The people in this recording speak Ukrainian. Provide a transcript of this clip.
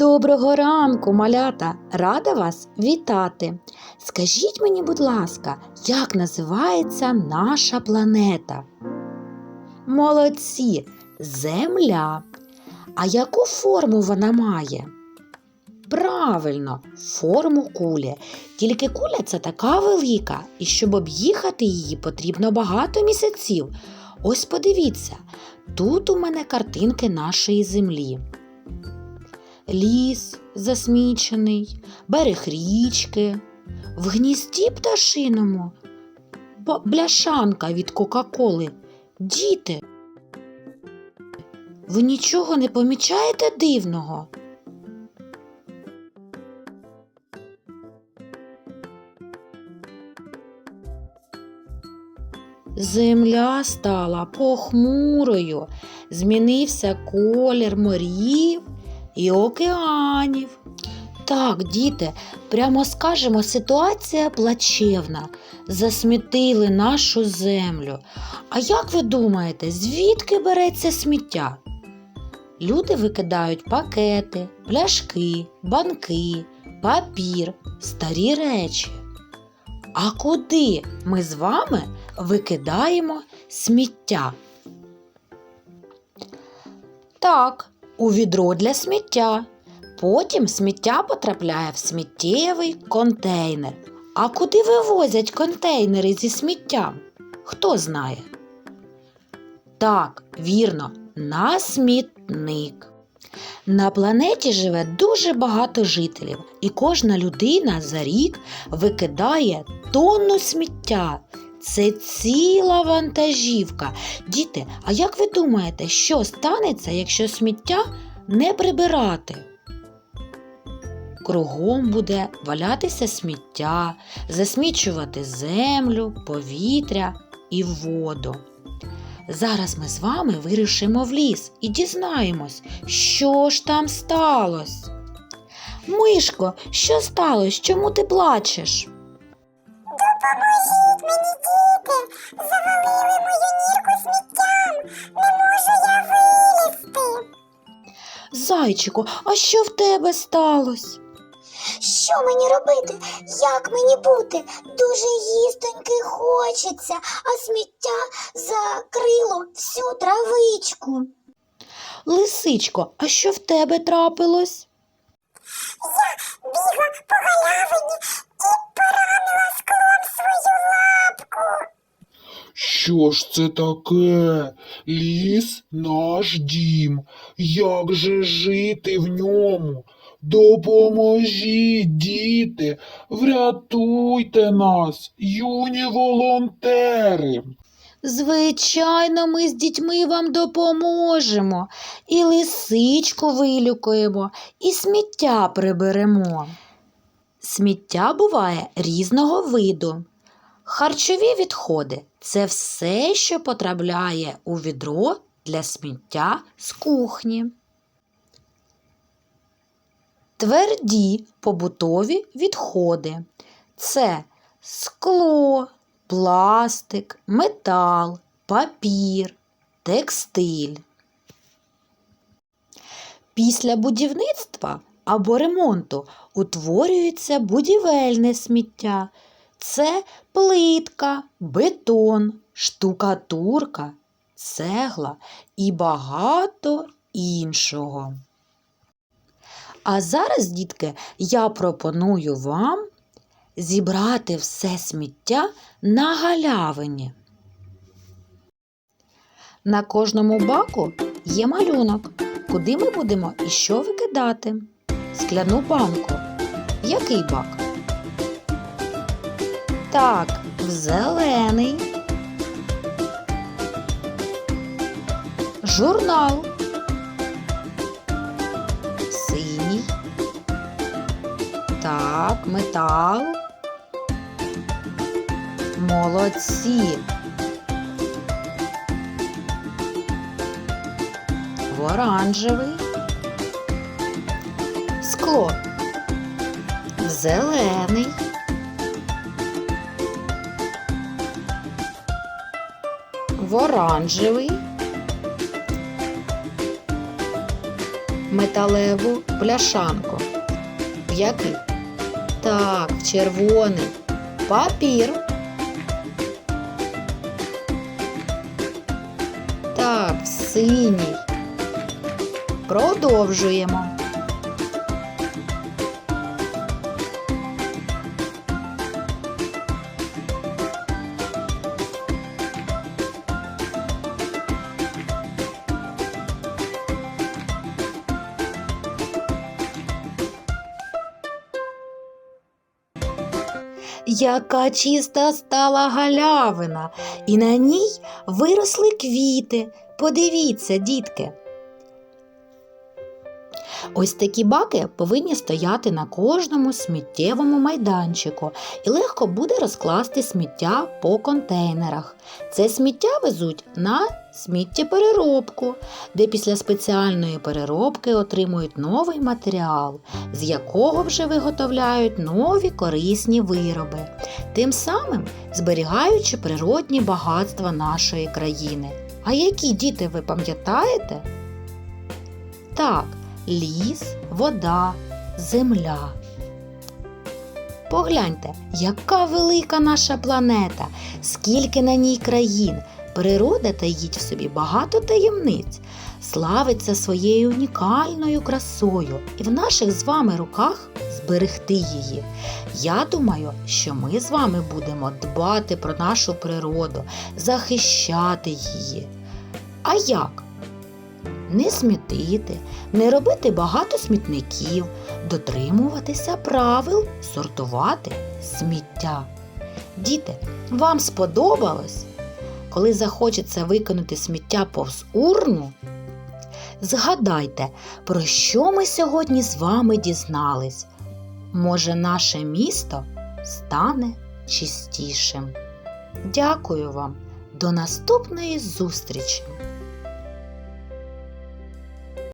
Доброго ранку, малята! Рада вас вітати. Скажіть мені, будь ласка, як називається наша планета? Молодці, Земля. А яку форму вона має? Правильно, форму кулі. Тільки куля це така велика, і щоб об'їхати її, потрібно багато місяців. Ось подивіться, тут у мене картинки нашої землі. Ліс засмічений, берег річки, в гнізді пташиному, бляшанка від Кока-Коли. Діти, ви нічого не помічаєте дивного? Земля стала похмурою, змінився колір морів і океанів. Так, діти, прямо скажемо, ситуація плачевна. Засмітили нашу землю. А як ви думаєте, звідки береться сміття? Люди викидають пакети, пляшки, банки, папір, старі речі. А куди ми з вами викидаємо сміття? Так, у відро для сміття. Потім сміття потрапляє в сміттєвий контейнер. А куди вивозять контейнери зі сміттям? Хто знає? Так, вірно, на смітник. На планеті живе дуже багато жителів, і кожна людина за рік викидає тонну сміття. Це ціла вантажівка. Діти, а як ви думаєте, що станеться, якщо сміття не прибирати? Кругом буде валятися сміття, засмічувати землю, повітря і воду. Зараз ми з вами вирушимо в ліс і дізнаємось, що ж там сталося. Мишко, що сталося? Чому ти плачеш? Допоможіть мені, діти! Завалили мою нірку сміттям! Не можу я вилізти! Зайчику, а що в тебе сталося? Що мені робити? Як мені бути? Дуже їстоньки хочеться, а сміття закрило всю травичку. Лисичко, а що в тебе трапилось? Я бігла по галявині поранила склом свою лапку. Що ж це таке? Ліс наш дім. Як же жити в ньому? Допоможіть, діти, врятуйте нас, юні волонтери. Звичайно, ми з дітьми вам допоможемо, і лисичку вилюкуємо, і сміття приберемо. Сміття буває різного виду. Харчові відходи це все, що потрапляє у відро для сміття з кухні. Тверді побутові відходи це скло, пластик, метал, папір, текстиль. Після будівництва або ремонту утворюється будівельне сміття. Це плитка, бетон, штукатурка, цегла і багато іншого. А зараз, дітки, я пропоную вам зібрати все сміття на галявині. На кожному баку є малюнок, куди ми будемо і що викидати. Скляну банку. Який бак? Так, в зелений. Журнал. Синій. Так, метал. Молодці. Оранжевий. Скло. Зелений. В оранжевий. металеву пляшанку? В який? Так, в червоний. Папір. Так, в синій. Продовжуємо. Яка чиста стала галявина, і на ній виросли квіти. Подивіться, дітки. Ось такі баки повинні стояти на кожному сміттєвому майданчику, і легко буде розкласти сміття по контейнерах. Це сміття везуть на сміттєпереробку, де після спеціальної переробки отримують новий матеріал, з якого вже виготовляють нові корисні вироби, тим самим зберігаючи природні багатства нашої країни. А які діти ви пам'ятаєте? Так, ліс, вода, земля. Погляньте, яка велика наша планета, скільки на ній країн. Природа таїть в собі багато таємниць, славиться своєю унікальною красою, і в наших з вами руках зберегти її. Я думаю, що ми з вами будемо дбати про нашу природу, захищати її. А як? Не смітити, не робити багато смітників, дотримуватися правил, сортувати сміття. Діти, вам сподобалось? Коли захочеться викинути сміття повз урну, згадайте, про що ми сьогодні з вами дізнались. Може, наше місто стане чистішим. Дякую вам. До наступної зустрічі!